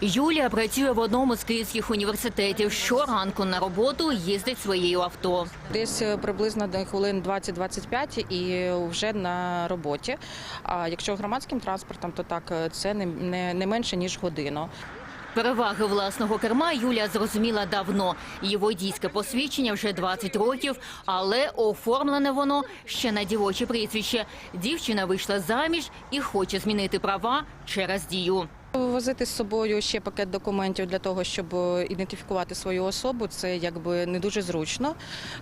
Юлія працює в одному з київських університетів. Щоранку на роботу їздить своєю авто. Десь е, приблизно до хвилин 20-25 і вже на роботі. А якщо громадським транспортом, то так е, це не, не, не менше ніж годину. Переваги власного керма Юлія зрозуміла давно. Її водійське посвідчення вже 20 років, але оформлене воно ще на дівоче прізвище. Дівчина вийшла заміж і хоче змінити права через дію. Возити з собою ще пакет документів для того, щоб е, ідентифікувати свою особу, це якби не дуже зручно.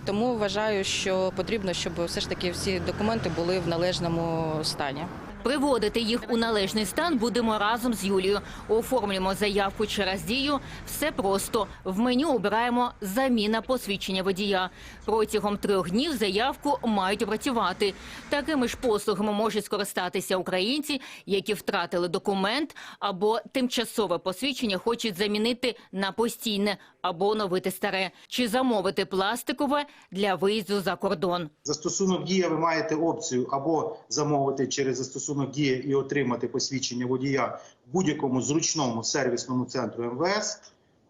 Тому вважаю, що потрібно, щоб все ж таки всі документи були в належному стані. Приводити їх у належний стан будемо разом з Юлією. Оформлюємо заявку через дію. Все просто. В меню обираємо заміна посвідчення водія. Протягом трьох днів заявку мають опрацювати. Такими ж послугами можуть скористатися українці, які втратили документ або тимчасове посвідчення хочуть замінити на постійне або оновити старе, чи замовити пластикове для виїзду за кордон. Застосунок дія ви маєте опцію або замовити через застосунок дія і отримати посвідчення водія в будь-якому зручному сервісному центру МВС,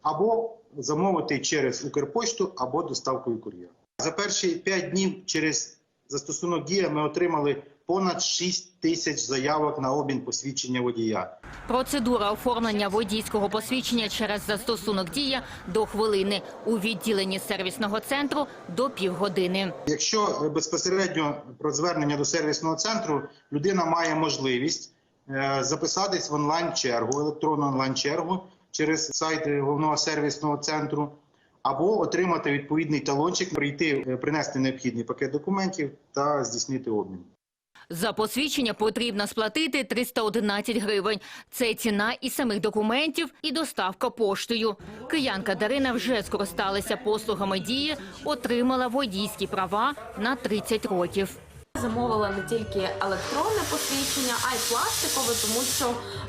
або замовити через Укрпошту або доставкою кур'єра. За перші 5 днів через застосунок дія ми отримали понад 6 тисяч заявок на обмін посвідчення водія. Процедура оформлення водійського посвідчення через застосунок дія до хвилини у відділенні сервісного центру до півгодини. Якщо безпосередньо про звернення до сервісного центру людина має можливість е, записатись в онлайн-чергу, електронну онлайн-чергу через сайт головного сервісного центру, або отримати відповідний талончик, прийти, е, принести необхідний пакет документів та здійснити обмін. За посвідчення потрібно сплатити 311 гривень. Це ціна і самих документів, і доставка поштою. Киянка Дарина вже скористалася послугами дії, отримала водійські права на 30 років. Замовила не тільки електронне посвідчення, а й пластикове, тому що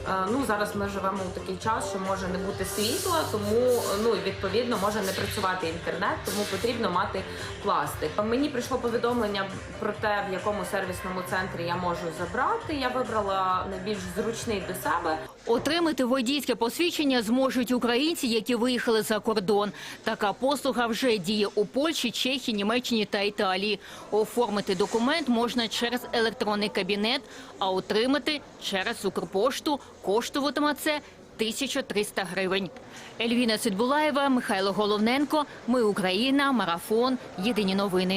е, ну зараз ми живемо у такий час, що може не бути світла, тому ну відповідно може не працювати інтернет, тому потрібно мати пластик. Мені прийшло повідомлення про те, в якому сервісному центрі я можу забрати. Я вибрала найбільш зручний до себе. Отримати водійське посвідчення зможуть українці, які виїхали за кордон. Така послуга вже діє у Польщі, Чехії, Німеччині та Італії. Оформити документ можна через електронний кабінет, а отримати через Укрпошту коштуватиме це 1300 гривень. Ельвіна Сидбулаєва, Михайло Головненко. Ми Україна. Марафон. Єдині новини.